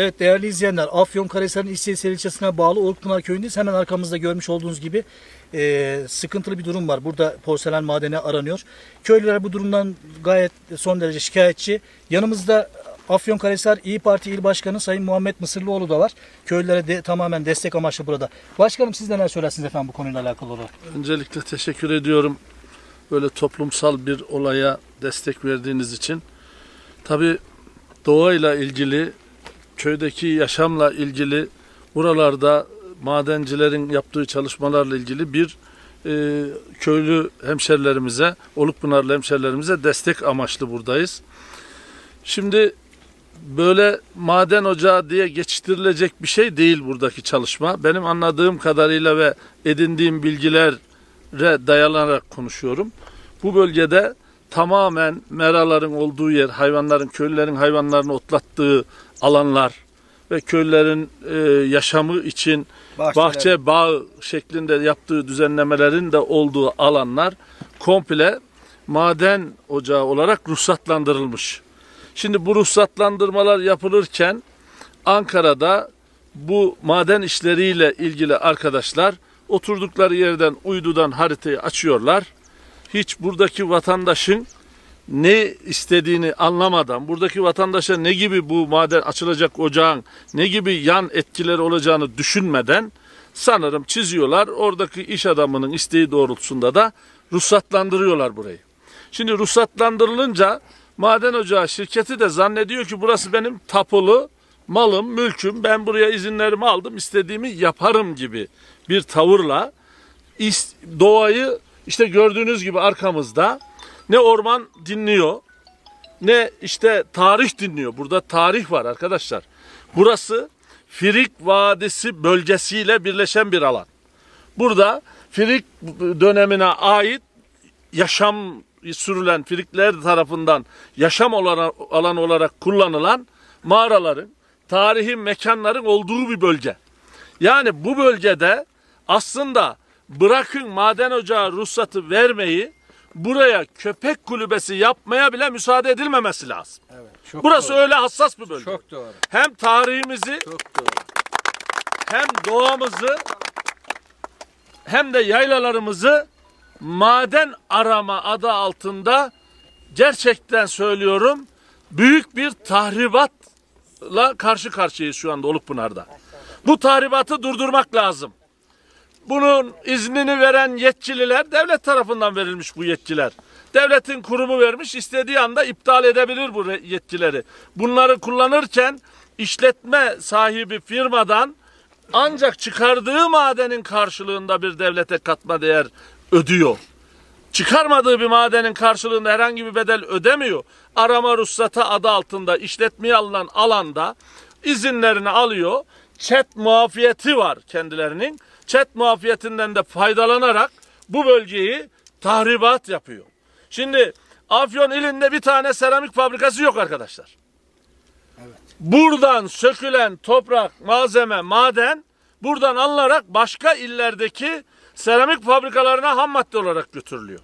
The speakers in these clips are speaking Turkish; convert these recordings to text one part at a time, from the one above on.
Evet değerli izleyenler Afyonkarahisar'ın İstihisar ilçesine bağlı Olukpınar köyündeyiz. Hemen arkamızda görmüş olduğunuz gibi e, sıkıntılı bir durum var. Burada porselen madeni aranıyor. Köylüler bu durumdan gayet son derece şikayetçi. Yanımızda Afyonkarahisar İyi Parti İl Başkanı Sayın Muhammed Mısırlıoğlu da var. Köylülere de, tamamen destek amaçlı burada. Başkanım siz neler söylersiniz efendim bu konuyla alakalı olarak? Öncelikle teşekkür ediyorum böyle toplumsal bir olaya destek verdiğiniz için. Tabi doğayla ilgili, köydeki yaşamla ilgili, buralarda madencilerin yaptığı çalışmalarla ilgili bir e, köylü hemşerilerimize, Olukpınarlı hemşerilerimize destek amaçlı buradayız. Şimdi böyle maden ocağı diye geçiştirilecek bir şey değil buradaki çalışma. Benim anladığım kadarıyla ve edindiğim bilgilere dayanarak konuşuyorum. Bu bölgede tamamen meraların olduğu yer, hayvanların, köylülerin hayvanlarını otlattığı alanlar ve köylülerin e, yaşamı için Bahçeler. bahçe, bağ şeklinde yaptığı düzenlemelerin de olduğu alanlar komple maden ocağı olarak ruhsatlandırılmış. Şimdi bu ruhsatlandırmalar yapılırken Ankara'da bu maden işleriyle ilgili arkadaşlar oturdukları yerden uydudan haritayı açıyorlar. Hiç buradaki vatandaşın ne istediğini anlamadan, buradaki vatandaşa ne gibi bu maden açılacak ocağın ne gibi yan etkileri olacağını düşünmeden sanırım çiziyorlar. Oradaki iş adamının isteği doğrultusunda da ruhsatlandırıyorlar burayı. Şimdi ruhsatlandırılınca maden ocağı şirketi de zannediyor ki burası benim tapulu malım, mülküm. Ben buraya izinlerimi aldım, istediğimi yaparım gibi bir tavırla doğayı işte gördüğünüz gibi arkamızda ne orman dinliyor ne işte tarih dinliyor. Burada tarih var arkadaşlar. Burası Firik Vadisi bölgesiyle birleşen bir alan. Burada Firik dönemine ait yaşam sürülen Firikler tarafından yaşam alan olarak kullanılan mağaraların, tarihi mekanların olduğu bir bölge. Yani bu bölgede aslında bırakın maden ocağı ruhsatı vermeyi buraya köpek kulübesi yapmaya bile müsaade edilmemesi lazım. Çok Burası doğru. öyle hassas bir bölge. Çok doğru. Hem tarihimizi Çok doğru. hem doğamızı hem de yaylalarımızı maden arama adı altında gerçekten söylüyorum büyük bir tahribatla karşı karşıyayız şu anda Olukpınar'da. Bu tahribatı durdurmak lazım. Bunun iznini veren yetkililer devlet tarafından verilmiş bu yetkiler. Devletin kurumu vermiş istediği anda iptal edebilir bu yetkileri. Bunları kullanırken işletme sahibi firmadan ancak çıkardığı madenin karşılığında bir devlete katma değer ödüyor. Çıkarmadığı bir madenin karşılığında herhangi bir bedel ödemiyor. Arama ruhsatı adı altında işletmeye alınan alanda izinlerini alıyor. Çet muafiyeti var kendilerinin. Çet muafiyetinden de faydalanarak bu bölgeyi tahribat yapıyor. Şimdi Afyon ilinde bir tane seramik fabrikası yok arkadaşlar. Buradan sökülen toprak, malzeme, maden buradan alınarak başka illerdeki seramik fabrikalarına ham madde olarak götürülüyor.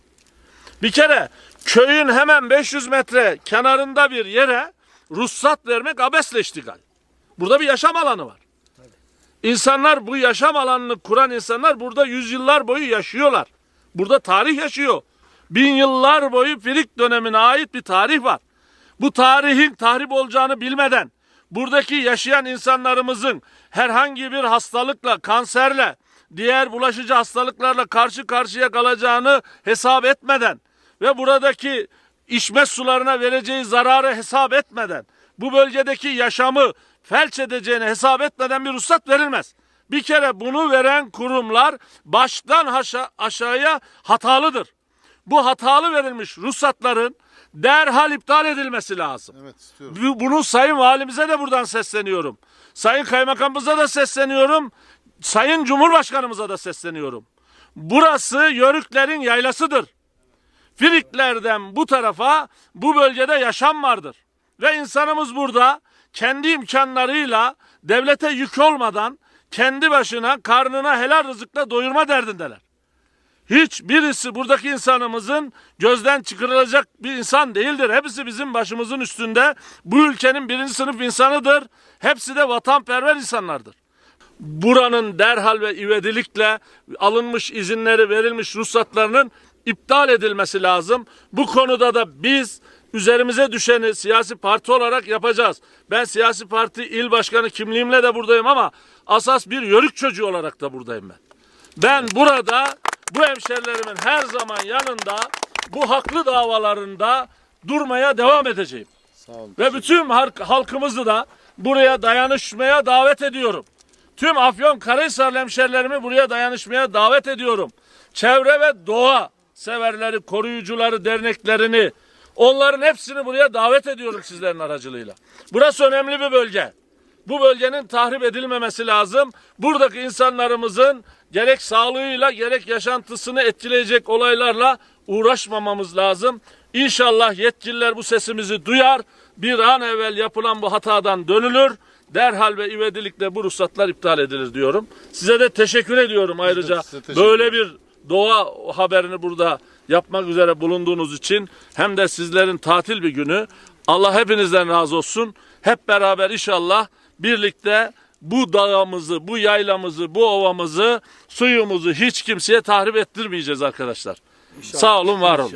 Bir kere köyün hemen 500 metre kenarında bir yere ruhsat vermek abesle iştigal. Burada bir yaşam alanı var. İnsanlar bu yaşam alanını kuran insanlar burada yüzyıllar boyu yaşıyorlar. Burada tarih yaşıyor. Bin yıllar boyu Firik dönemine ait bir tarih var. Bu tarihin tahrip olacağını bilmeden buradaki yaşayan insanlarımızın herhangi bir hastalıkla, kanserle, diğer bulaşıcı hastalıklarla karşı karşıya kalacağını hesap etmeden ve buradaki içme sularına vereceği zararı hesap etmeden, bu bölgedeki yaşamı felç edeceğini hesap etmeden bir ruhsat verilmez. Bir kere bunu veren kurumlar baştan aşa- aşağıya hatalıdır. Bu hatalı verilmiş ruhsatların derhal iptal edilmesi lazım. Evet istiyorum. Bunu Sayın Valimize de buradan sesleniyorum. Sayın Kaymakamımıza da sesleniyorum. Sayın Cumhurbaşkanımıza da sesleniyorum. Burası Yörüklerin yaylasıdır. Firiklerden bu tarafa bu bölgede yaşam vardır. Ve insanımız burada kendi imkanlarıyla devlete yük olmadan kendi başına karnına helal rızıkla doyurma derdindeler. hiçbirisi buradaki insanımızın gözden çıkarılacak bir insan değildir. Hepsi bizim başımızın üstünde bu ülkenin birinci sınıf insanıdır. Hepsi de vatanperver insanlardır. Buranın derhal ve ivedilikle alınmış izinleri verilmiş ruhsatlarının iptal edilmesi lazım. Bu konuda da biz üzerimize düşeni siyasi parti olarak yapacağız. Ben siyasi parti il başkanı kimliğimle de buradayım ama asas bir yörük çocuğu olarak da buradayım ben. Ben burada bu hemşerilerimin her zaman yanında bu haklı davalarında durmaya devam edeceğim. Ve bütün halk- halkımızı da buraya dayanışmaya davet ediyorum. Tüm Afyon Karahisarlı hemşerilerimi buraya dayanışmaya davet ediyorum. Çevre ve doğa severleri, koruyucuları, derneklerini onların hepsini buraya davet ediyorum sizlerin aracılığıyla. Burası önemli bir bölge. Bu bölgenin tahrip edilmemesi lazım. Buradaki insanlarımızın gerek sağlığıyla gerek yaşantısını etkileyecek olaylarla uğraşmamamız lazım. İnşallah yetkililer bu sesimizi duyar. Bir an evvel yapılan bu hatadan dönülür. Derhal ve ivedilikle bu ruhsatlar iptal edilir diyorum. Size de teşekkür ediyorum ayrıca teşekkür böyle bir doğa haberini burada yapmak üzere bulunduğunuz için hem de sizlerin tatil bir günü. Allah hepinizden razı olsun. Hep beraber inşallah birlikte bu dağımızı, bu yaylamızı, bu ovamızı, suyumuzu hiç kimseye tahrip ettirmeyeceğiz arkadaşlar. Sağ olun, var olun.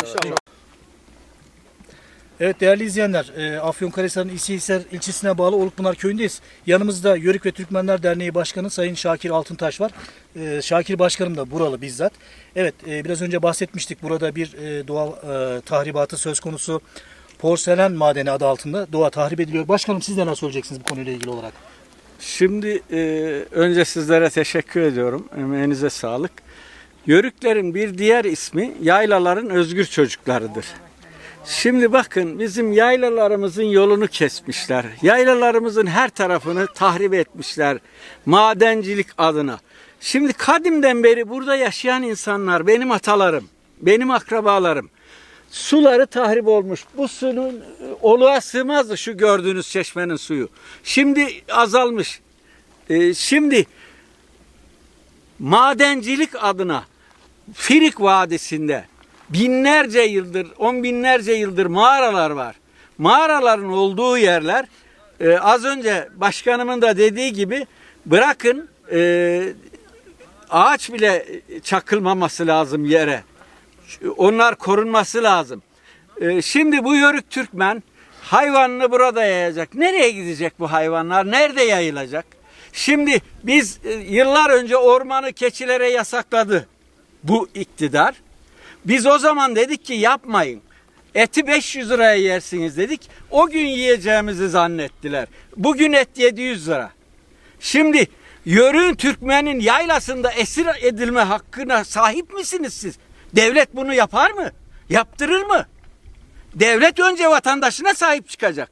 Evet değerli izleyenler, e, Afyonkarahisar'ın İlçehisar ilçesine bağlı Olukpınar köyündeyiz. Yanımızda Yörük ve Türkmenler Derneği Başkanı Sayın Şakir Altıntaş var. E, Şakir Başkanım da buralı bizzat. Evet e, biraz önce bahsetmiştik burada bir e, doğal tahribatı söz konusu. Porselen madeni adı altında doğa tahrip ediliyor. Başkanım siz neler söyleyeceksiniz bu konuyla ilgili olarak? Şimdi önce sizlere teşekkür ediyorum. Emeğinize sağlık. Yörüklerin bir diğer ismi yaylaların özgür çocuklarıdır. Şimdi bakın bizim yaylalarımızın yolunu kesmişler. Yaylalarımızın her tarafını tahrip etmişler. Madencilik adına. Şimdi kadimden beri burada yaşayan insanlar benim atalarım, benim akrabalarım. Suları tahrip olmuş. Bu suyun e, oluğa sığmazdı şu gördüğünüz çeşmenin suyu. Şimdi azalmış. Ee, şimdi madencilik adına Firik Vadisi'nde binlerce yıldır, on binlerce yıldır mağaralar var. Mağaraların olduğu yerler e, az önce başkanımın da dediği gibi bırakın e, ağaç bile çakılmaması lazım yere. Onlar korunması lazım. Ee, Şimdi bu yörük Türkmen hayvanını burada yayacak. Nereye gidecek bu hayvanlar? Nerede yayılacak? Şimdi biz e, yıllar önce ormanı keçilere yasakladı bu iktidar. Biz o zaman dedik ki yapmayın. Eti 500 liraya yersiniz dedik. O gün yiyeceğimizi zannettiler. Bugün et 700 lira. Şimdi Yörük'ün Türkmen'in yaylasında esir edilme hakkına sahip misiniz siz? Devlet bunu yapar mı? Yaptırır mı? Devlet önce vatandaşına sahip çıkacak.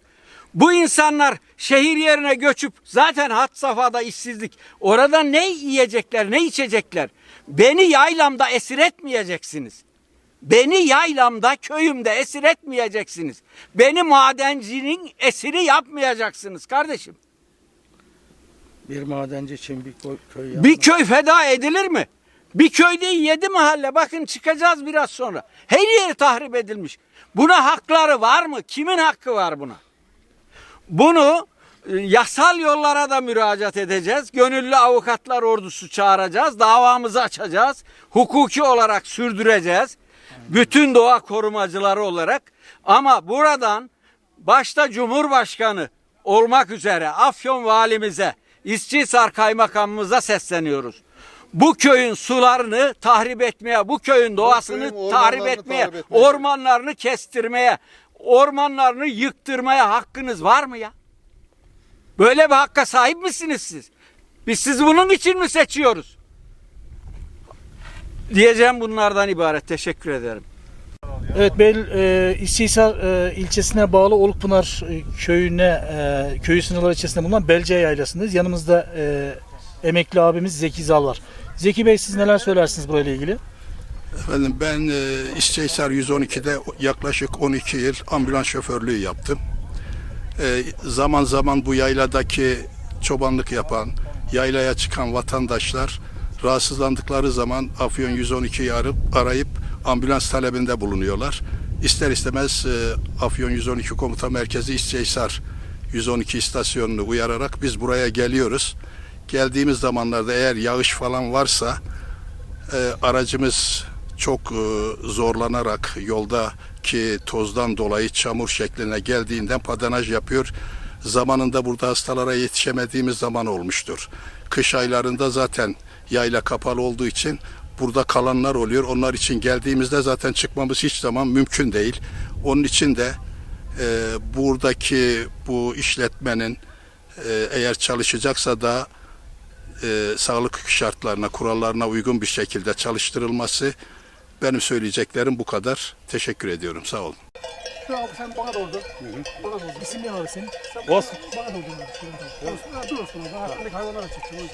Bu insanlar şehir yerine göçüp zaten hat safhada işsizlik. Orada ne yiyecekler, ne içecekler? Beni yaylamda esir etmeyeceksiniz. Beni yaylamda, köyümde esir etmeyeceksiniz. Beni madencinin esiri yapmayacaksınız kardeşim. Bir madenci için bir köy yapmak. Bir köy feda edilir mi? Bir köy değil yedi mahalle. Bakın çıkacağız biraz sonra. Her yeri tahrip edilmiş. Buna hakları var mı? Kimin hakkı var buna? Bunu e, yasal yollara da müracaat edeceğiz. Gönüllü avukatlar ordusu çağıracağız. Davamızı açacağız. Hukuki olarak sürdüreceğiz. Bütün doğa korumacıları olarak. Ama buradan başta Cumhurbaşkanı olmak üzere Afyon valimize, İşçisar kaymakamımıza sesleniyoruz. Bu köyün sularını tahrip etmeye, bu köyün doğasını köyün tahrip etmeye, tahrip etmeye. ormanlarını kestirmeye, ormanlarını yıktırmaya hakkınız var mı ya? Böyle bir hakka sahip misiniz siz? Biz sizi bunun için mi seçiyoruz? Diyeceğim bunlardan ibaret. Teşekkür ederim. Evet Bel e, İstihisar e, ilçesine bağlı Olukpınar e, köyüne e, köyü sınırları içerisinde bulunan Belce Yaylası'ndayız. Yanımızda e, emekli abimiz Zeki Zal var. Zeki Bey siz neler söylersiniz burayla ilgili? Efendim ben e, İşçehisar 112'de yaklaşık 12 yıl ambulans şoförlüğü yaptım. E, zaman zaman bu yayladaki çobanlık yapan, yaylaya çıkan vatandaşlar rahatsızlandıkları zaman Afyon 112'yi arayıp, arayıp ambulans talebinde bulunuyorlar. İster istemez e, Afyon 112 Komuta Merkezi İsceysar 112 istasyonunu uyararak biz buraya geliyoruz. Geldiğimiz zamanlarda eğer yağış falan varsa e, aracımız çok e, zorlanarak yoldaki tozdan dolayı çamur şekline geldiğinden padanaj yapıyor. Zamanında burada hastalara yetişemediğimiz zaman olmuştur. Kış aylarında zaten yayla kapalı olduğu için burada kalanlar oluyor. Onlar için geldiğimizde zaten çıkmamız hiç zaman mümkün değil. Onun için de e, buradaki bu işletmenin e, eğer çalışacaksa da e, sağlık şartlarına, kurallarına uygun bir şekilde çalıştırılması benim söyleyeceklerim bu kadar. Teşekkür ediyorum. Sağ olun. Abi sen bana doğru. Bana doğru. İsim ne abi senin? Olsun. Bana doğru. Dur olsun. Dur olsun. Bana hayvanlara çekeceğim.